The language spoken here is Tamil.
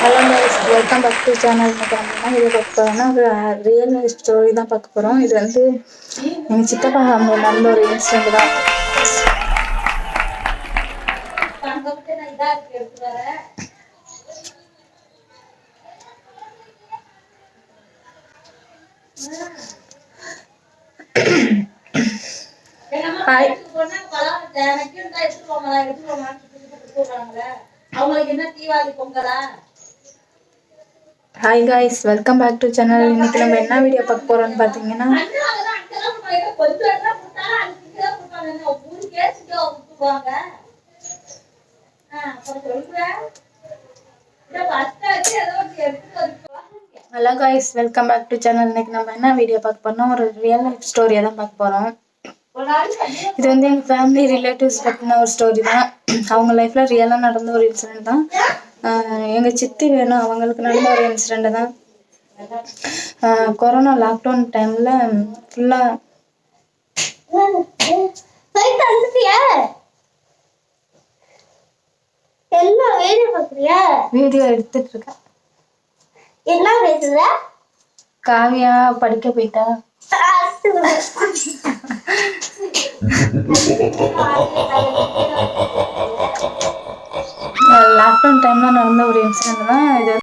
Hello guys welcome back to channel இன்னைக்கு நம்ம பார்க்க போகிறோம்னா ஒரு ரியல் லைஃப் ஸ்டோரி தான் பார்க்க போகிறோம் இது வந்து எங்கள் சித்தப்பா ஃபேமிலி நடந்த ஒரு இன்சிடென்ட் தான். ஹாய் அவங்களுக்கு என்ன தீபாவளி பொங்கலா? Hi guys welcome back to channel இன்னைக்கு நம்ம என்ன வீடியோ பார்க்க போகிறோம்னு பார்த்தீங்கன்னா hello guys welcome back to channel இன்னைக்கு நம்ம என்ன வீடியோ பார்க்க போறோம்னா ஒரு ரியல் லைஃப் ஸ்டோரியை தான் பார்க்க பண்ணி இது வந்து எங்கள் ஃபேமிலி ரிலேட்டிவ்ஸ் பற்றின ஒரு ஸ்டோரி தான். அவங்க லைஃப்பில் ரியலாக நடந்த ஒரு இன்சிடென்ட் தான். எங்கள் சித்தி வேணும். அவங்களுக்கு நடந்த ஒரு இன்சிடென்ட் தான். ஆஹ் கொரோனா லாக்டவுன் டைமில் ஃபுல்லாக வீடியோ எடுத்துட்டு இருக்கேன் என்ன பேசுற? காவியா படிக்க போயிட்டா. லாக்டவுன் டைமில் நடந்த ஒரு இன்சிடென்ட் தான் இது.